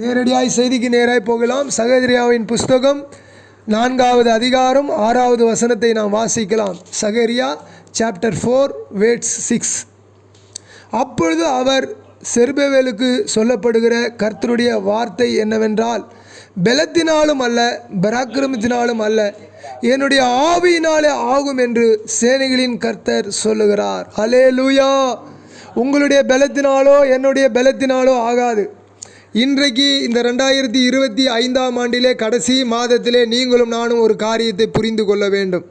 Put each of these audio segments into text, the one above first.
நேரடியாய் செய்திக்கு நேராய் போகலாம். சகரியாவின் புஸ்தகம் நான்காவது அதிகாரம் ஆறாவது வசனத்தை நாம் வாசிக்கலாம். Zechariah chapter four verse six அப்பொழுது அவர் செர்பவேலுக்கு சொல்லப்படுகிற கர்த்தருடைய வார்த்தை என்னவென்றால் பெலத்தினாலும் அல்ல பராக்கிரமத்தினாலும் அல்ல என்னுடைய ஆவியினாலே ஆகும் என்று சேனைகளின் கர்த்தர் சொல்லுகிறார். அலே லூயா உங்களுடைய பலத்தினாலோ என்னுடைய பலத்தினாலோ ஆகாது. இன்றைக்கு இந்த ரெண்டாயிரத்தி இருபத்தி ஐந்தாம் ஆண்டிலே கடைசி மாதத்திலே நீங்களும் நானும் ஒரு காரியத்தை புரிந்து கொள்ள வேண்டும்.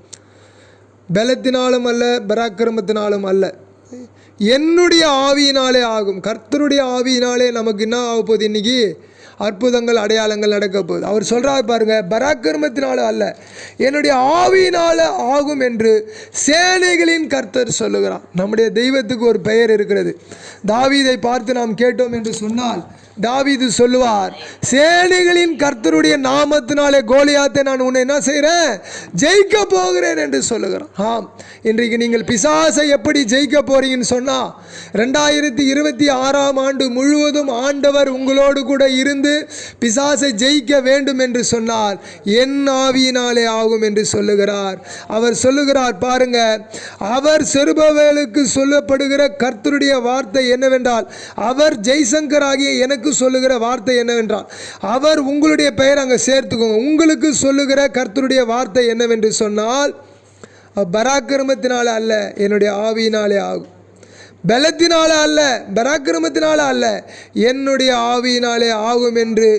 பலத்தினாலும் அல்ல பராக்கிரமத்தினாலும் அல்ல. என்னுடைய ஆவியினாலே ஆகும். கர்த்தருடைய ஆவியினாலே நமக்கு என்ன ஆக போகுது இன்னைக்கு? அற்புதங்கள் அடையாளங்கள் நடக்க போகுது. அவர் சொல்கிறார் பாருங்கள் பராக்கிரமத்தினால அல்ல என்னுடைய ஆவியினால ஆகும் என்று சேனைகளின் கர்த்தர் சொல்லுகிறார். நம்முடைய தெய்வத்துக்கு ஒரு பெயர் இருக்கிறது. தாவீதை பார்த்து நாம் கேட்டோம் என்று சொன்னால் தாவீது சொல்லுவார் சேனைகளின் கர்த்தருடைய நாமத்தினாலே கோலியாத்தை நான் உன்னை என்ன செய்கிறேன் ஜெயிக்க போகிறேன் என்று சொல்லுகிறான் ஆம் இன்றைக்கு நீங்கள் பிசாசை எப்படி ஜெயிக்க போறீங்கன்னு சொன்னால் ரெண்டாயிரத்தி இருபத்தி ஆறாம் ஆண்டு முழுவதும் ஆண்டவர் உங்களோடு கூட இருந்து பிசாசை ஜெயிக்க வேண்டும் என்று சொன்னார் என் ஆவியினாலே ஆகும் என்று சொல்லுகிறார். அவர் சொல்லுகிறார் பாருங்க அவர் செருபவேலுக்கு சொல்லப்படுகிற கர்த்தருடைய வார்த்தை என்னவென்றால் அவர் ஜெய்சங்கர் ஆகிய எனக்கு சொல்லுகிற வார்த்தை என்னவென்றால் அவர் உங்களுடைய பெயர் அங்கே சேர்த்துக்கோங்க. உங்களுக்கு சொல்லுகிற கர்த்தருடைய வார்த்தை என்னவென்று சொன்னால் பராக்கிரமத்தினால் அல்ல என்னுடைய ஆவியினாலே ஆகும். பலத்தினால அல்ல பராக்கிரமத்தினால அல்ல என்னுடைய ஆவியினாலே ஆகும் என்று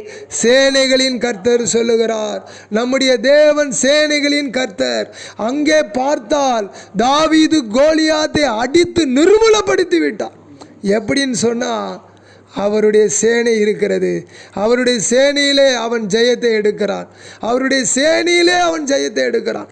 சேனைகளின் கர்த்தர் சொல்லுகிறார். நம்முடைய தேவன் சேனைகளின் கர்த்தர். அங்கே பார்த்தால் தாவீது கோலியாத்தை அடித்து நிர்மூலப்படுத்தி விட்டார். எப்படின்னு சொன்னால் அவருடைய சேனை இருக்கிறது. அவருடைய சேனையிலே அவன் ஜெயத்தை எடுக்கிறான். அவருடைய சேனையிலே அவன் ஜெயத்தை எடுக்கிறான்.